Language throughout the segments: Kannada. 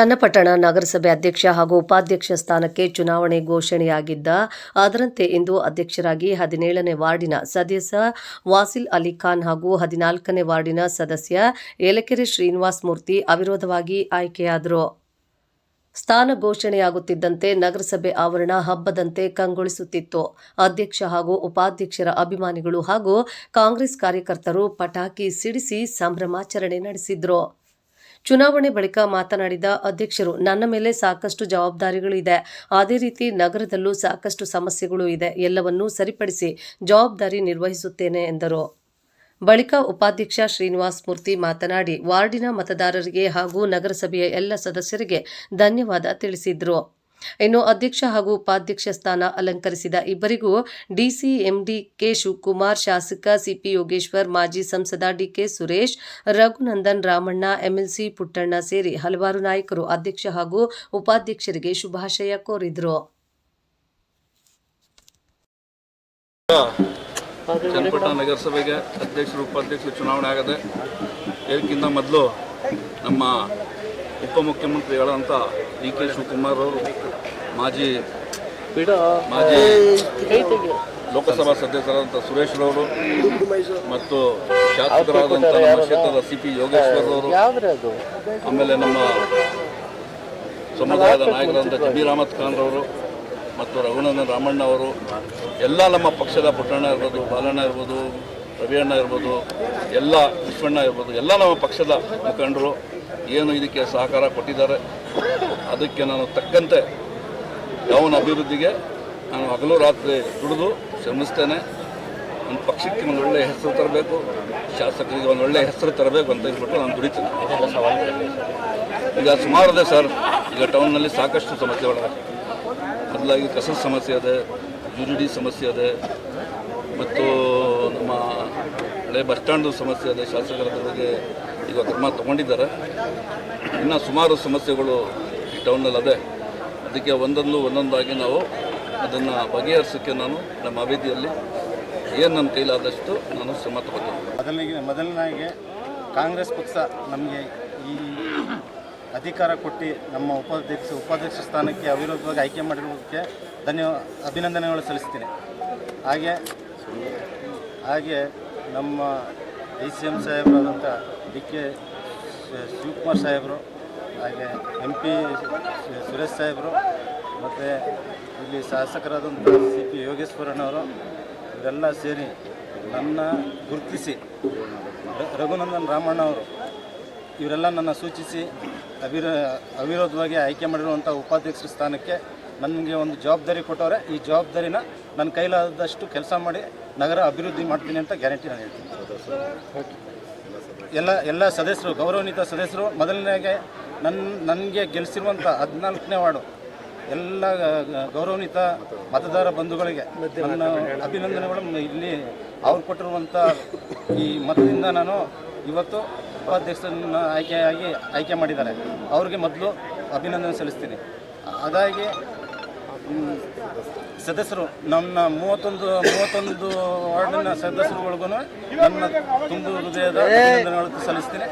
ಚನ್ನಪಟ್ಟಣ ನಗರಸಭೆ ಅಧ್ಯಕ್ಷ ಹಾಗೂ ಉಪಾಧ್ಯಕ್ಷ ಸ್ಥಾನಕ್ಕೆ ಚುನಾವಣೆ ಘೋಷಣೆಯಾಗಿದ್ದ ಅದರಂತೆ ಇಂದು ಅಧ್ಯಕ್ಷರಾಗಿ ಹದಿನೇಳನೇ ವಾರ್ಡಿನ ಸದಸ್ಯ ವಾಸಿಲ್ ಅಲಿ ಖಾನ್ ಹಾಗೂ ಹದಿನಾಲ್ಕನೇ ವಾರ್ಡಿನ ಸದಸ್ಯ ಏಲಕೆರೆ ಶ್ರೀನಿವಾಸ್ ಮೂರ್ತಿ ಅವಿರೋಧವಾಗಿ ಆಯ್ಕೆಯಾದರು. ಸ್ಥಾನ ಘೋಷಣೆಯಾಗುತ್ತಿದ್ದಂತೆ ನಗರಸಭೆ ಆವರಣ ಹಬ್ಬದಂತೆ ಕಂಗೊಳಿಸುತ್ತಿತ್ತು. ಅಧ್ಯಕ್ಷ ಹಾಗೂ ಉಪಾಧ್ಯಕ್ಷರ ಅಭಿಮಾನಿಗಳು ಹಾಗೂ ಕಾಂಗ್ರೆಸ್ ಕಾರ್ಯಕರ್ತರು ಪಟಾಕಿ ಸಿಡಿಸಿ ಸಂಭ್ರಮಾಚರಣೆ ನಡೆಸಿದ್ರು. ಚುನಾವಣೆ ಬಳಿಕ ಮಾತನಾಡಿದ ಅಧ್ಯಕ್ಷರು, ನನ್ನ ಮೇಲೆ ಸಾಕಷ್ಟು ಜವಾಬ್ದಾರಿಗಳು ಇದೆ. ಅದೇ ರೀತಿ ನಗರದಲ್ಲೂ ಸಾಕಷ್ಟು ಸಮಸ್ಯೆಗಳು ಇದೆ. ಎಲ್ಲವನ್ನೂ ಸರಿಪಡಿಸಿ ಜವಾಬ್ದಾರಿ ನಿರ್ವಹಿಸುತ್ತೇನೆ ಎಂದರು. ಬಳಿಕ ಉಪಾಧ್ಯಕ್ಷ ಶ್ರೀನಿವಾಸ್ ಮೂರ್ತಿ ಮಾತನಾಡಿ, ವಾರ್ಡಿನ ಮತದಾರರಿಗೆ ಹಾಗೂ ನಗರಸಭೆಯ ಎಲ್ಲ ಸದಸ್ಯರಿಗೆ ಧನ್ಯವಾದ ತಿಳಿಸಿದ್ರು. ಇನ್ನು ಅಧ್ಯಕ್ಷ ಹಾಗೂ ಉಪಾಧ್ಯಕ್ಷ ಸ್ಥಾನ ಅಲಂಕರಿಸಿದ ಇಬ್ಬರಿಗೂ ಡಿಸಿ ಎಂಡಿ ಕೆ ಶಿವಕುಮಾರ್, ಶಾಸಕ ಸಿಪಿ ಯೋಗೇಶ್ವರ್, ಮಾಜಿ ಸಂಸದ ಡಿಕೆ ಸುರೇಶ್, ರಘುನಂದನ್ ರಾಮಣ್ಣ, ಎಂಎಲ್ಸಿ ಪುಟ್ಟಣ್ಣ ಸೇರಿ ಹಲವಾರು ನಾಯಕರು ಅಧ್ಯಕ್ಷ ಹಾಗೂ ಉಪಾಧ್ಯಕ್ಷರಿಗೆ ಶುಭಾಶಯ ಕೋರಿದರು. ಚನ್ನಪಟ್ಟಣ ನಗರಸಭೆಗೆ ಅಧ್ಯಕ್ಷರು ಉಪಾಧ್ಯಕ್ಷರು ಚುನಾವಣೆ ಆಗದೆ ಇದಕ್ಕಿಂತ ಮೊದಲು ನಮ್ಮ ಉಪಮುಖ್ಯಮಂತ್ರಿಗಳಂಥ ಡಿ ಕೆ ಶಿವಕುಮಾರ್ ಅವರು ಮಾಜಿ ಮಾಜಿ ಲೋಕಸಭಾ ಸದಸ್ಯರಾದಂಥ ಸುರೇಶ್ ಅವರು ಮತ್ತು ಶಾಸಕರಾದಂಥ ನಮ್ಮ ಕ್ಷೇತ್ರದ ಸಿ ಪಿ ಯೋಗೇಶ್ವರ್ ಅವರು ಆಮೇಲೆ ನಮ್ಮ ಸಮುದಾಯದ ನಾಯಕರಾದಂಥ ಜಬೀರ್ ಅಹಮದ್ ಖಾನ್ ರವರು ಮತ್ತು ರಘುನಂದನ್ ರಾಮಣ್ಣ ಅವರು ಎಲ್ಲ ನಮ್ಮ ಪಕ್ಷದ ಪುಟ್ಟಣ್ಣ ಇರ್ಬೋದು ಬಾಲಣ್ಣ ಇರ್ಬೋದು ರವಿಯಣ್ಣ ಇರ್ಬೋದು ಎಲ್ಲ ವಿಶ್ವಣ್ಣ ಇರ್ಬೋದು ಎಲ್ಲ ನಮ್ಮ ಪಕ್ಷದ ಮುಖಂಡರು ಏನು ಇದಕ್ಕೆ ಸಹಕಾರ ಕೊಟ್ಟಿದ್ದಾರೆ ಅದಕ್ಕೆ ನಾನು ತಕ್ಕಂತೆ ಯಾವನ ಅಭಿವೃದ್ಧಿಗೆ ನಾನು ಹಗಲು ರಾತ್ರಿ ದುಡಿದು ಶ್ರಮಿಸ್ತೇನೆ. ಒಂದು ಪಕ್ಷಕ್ಕೆ ಒಂದು ಒಳ್ಳೆಯ ಹೆಸರು ತರಬೇಕು, ಶಾಸಕರಿಗೆ ಒಂದು ಒಳ್ಳೆಯ ಹೆಸರು ತರಬೇಕು ಅಂತ ಹೇಳ್ಬಿಟ್ಟು ನಾನು ದುಡಿತೀನಿ. ಈಗ ಸುಮಾರು ಇದೆ ಸರ್, ಈಗ ಟೌನ್ನಲ್ಲಿ ಸಾಕಷ್ಟು ಸಮಸ್ಯೆಗಳಿವೆ ಮೊದಲಾಗಿ ಕಸದ ಸಮಸ್ಯೆ ಇದೆ ಯು ಸಮಸ್ಯೆ ಇದೆ, ಮತ್ತು ನಮ್ಮ ಹಳೆ ಬಸ್ ಸ್ಟ್ಯಾಂಡು ಸಮಸ್ಯೆ ಇದೆ ಶಾಸಕರ ಬಗ್ಗೆ ಈಗ ಕ್ರಮ ತಗೊಂಡಿದ್ದಾರೆ. ಇನ್ನು ಸುಮಾರು ಸಮಸ್ಯೆಗಳು ಈ ಟೌನಲ್ಲಿ ಅದೇ. ಅದಕ್ಕೆ ಒಂದೊಂದು ಒಂದೊಂದಾಗಿ ನಾವು ಅದನ್ನು ಬಗೆಹರಿಸೋಕ್ಕೆ ನಾನು ನಮ್ಮ ಅವಧಿಯಲ್ಲಿ ಏನು ನನ್ನ ಕೈಲಾದಷ್ಟು ನಾನು ಶ್ರಮ ತಗೋತೀನಿ ಮೊದಲಿಗೆ ಮೊದಲನಾಗಿ ಕಾಂಗ್ರೆಸ್ ಪಕ್ಷ ನಮಗೆ ಈ ಅಧಿಕಾರ ಕೊಟ್ಟು ನಮ್ಮ ಉಪಾಧ್ಯಕ್ಷ ಉಪಾಧ್ಯಕ್ಷ ಸ್ಥಾನಕ್ಕೆ ಅವಿರೋಧವಾಗಿ ಆಯ್ಕೆ ಮಾಡಿರೋದಕ್ಕೆ ಧನ್ಯ ಅಭಿನಂದನೆಗಳು ಸಲ್ಲಿಸ್ತೀನಿ. ಹಾಗೆ ಹಾಗೆ ನಮ್ಮ ಡಿ ಸಿ ಎಂ ಸಾಹೇಬರಾದಂಥ ಡಿ ಕೆ ಶಿವಕುಮಾರ್ ಸಾಹೇಬರು, ಹಾಗೆ ಎಂ ಪಿ ಸುರೇಶ್ ಸಾಹೇಬರು, ಮತ್ತು ಇಲ್ಲಿ ಶಾಸಕರಾದಂಥ ಸಿ ಪಿ ಯೋಗೇಶ್ವರಣ್ಣವರು ಇವರೆಲ್ಲ ಸೇರಿ ನನ್ನ ಗುರುತಿಸಿ ರಘುನಂದನ್ ರಾಮಣ್ಣ ಅವರು ಇವರೆಲ್ಲ ನನ್ನ ಸೂಚಿಸಿ ಅವಿರ, ಅವಿರೋಧವಾಗಿ ಆಯ್ಕೆ ಮಾಡಿರುವಂಥ ಉಪಾಧ್ಯಕ್ಷರ ಸ್ಥಾನಕ್ಕೆ ನನಗೆ ಒಂದು ಜವಾಬ್ದಾರಿ ಕೊಟ್ಟವ್ರೆ. ಈ ಜವಾಬ್ದಾರಿನ ನನ್ನ ಕೈಲಾದಷ್ಟು ಕೆಲಸ ಮಾಡಿ ನಗರ ಅಭಿವೃದ್ಧಿ ಮಾಡ್ತೀನಿ ಅಂತ ಗ್ಯಾರಂಟಿ ನಾನು ಹೇಳ್ತೀನಿ. ಎಲ್ಲ ಎಲ್ಲ ಸದಸ್ಯರು ಗೌರವಾನ್ವಿತ ಸದಸ್ಯರು ಮೊದಲನೇಗೆ ನನ್ನ ನನಗೆ ಗೆಲ್ಲಿಸಿರುವಂಥ ಹದಿನಾಲ್ಕನೇ ವಾರ್ಡು ಎಲ್ಲ ಗೌರವಾನ್ವಿತ ಮತದಾರ ಬಂಧುಗಳಿಗೆ ನನ್ನ ಅಭಿನಂದನೆಗಳು. ಇಲ್ಲಿ ಅವ್ರು ಕೊಟ್ಟಿರುವಂಥ ಈ ಮತದಿಂದ ನಾನು ಇವತ್ತು ಉಪಾಧ್ಯಕ್ಷರನ್ನ ಆಯ್ಕೆಯಾಗಿ ಆಯ್ಕೆ ಮಾಡಿದ್ದಾರೆ. ಅವ್ರಿಗೆ ಮೊದಲು ಅಭಿನಂದನೆ ಸಲ್ಲಿಸ್ತೀನಿ. ಅದಾಗಿ ಸದಸ್ಯರು ನನ್ನ ಮೂವತ್ತೊಂದು ಮೂವತ್ತೊಂದು ವಾರ್ಡಿನ ಸದಸ್ಯರುಗಳಿಗೂ ನನ್ನ ತುಂಬು ಹೃದಯದ ಅಭಿನಂದನೆಗಳು ಸಲ್ಲಿಸ್ತೀನಿ.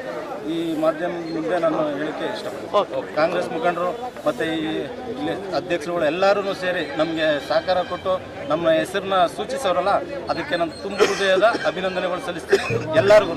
ಈ ಮಾಧ್ಯಮ ಮುಂದೆ ನಾನು ಹೇಳಿಕೆ ಇಷ್ಟಪಡ್ತೀನಿ. ಕಾಂಗ್ರೆಸ್ ಮುಖಂಡರು ಮತ್ತು ಈ ಇಲ್ಲಿ ಅಧ್ಯಕ್ಷರುಗಳು ಎಲ್ಲರೂ ಸೇರಿ ನಮಗೆ ಸಹಕಾರ ಕೊಟ್ಟು ನಮ್ಮ ಹೆಸರನ್ನ ಸೂಚಿಸೋರಲ್ಲ ಅದಕ್ಕೆ ನಾನು ತುಂಬು ಹೃದಯದ ಅಭಿನಂದನೆಗಳು ಸಲ್ಲಿಸ್ತೀನಿ ಎಲ್ಲರಿಗೂ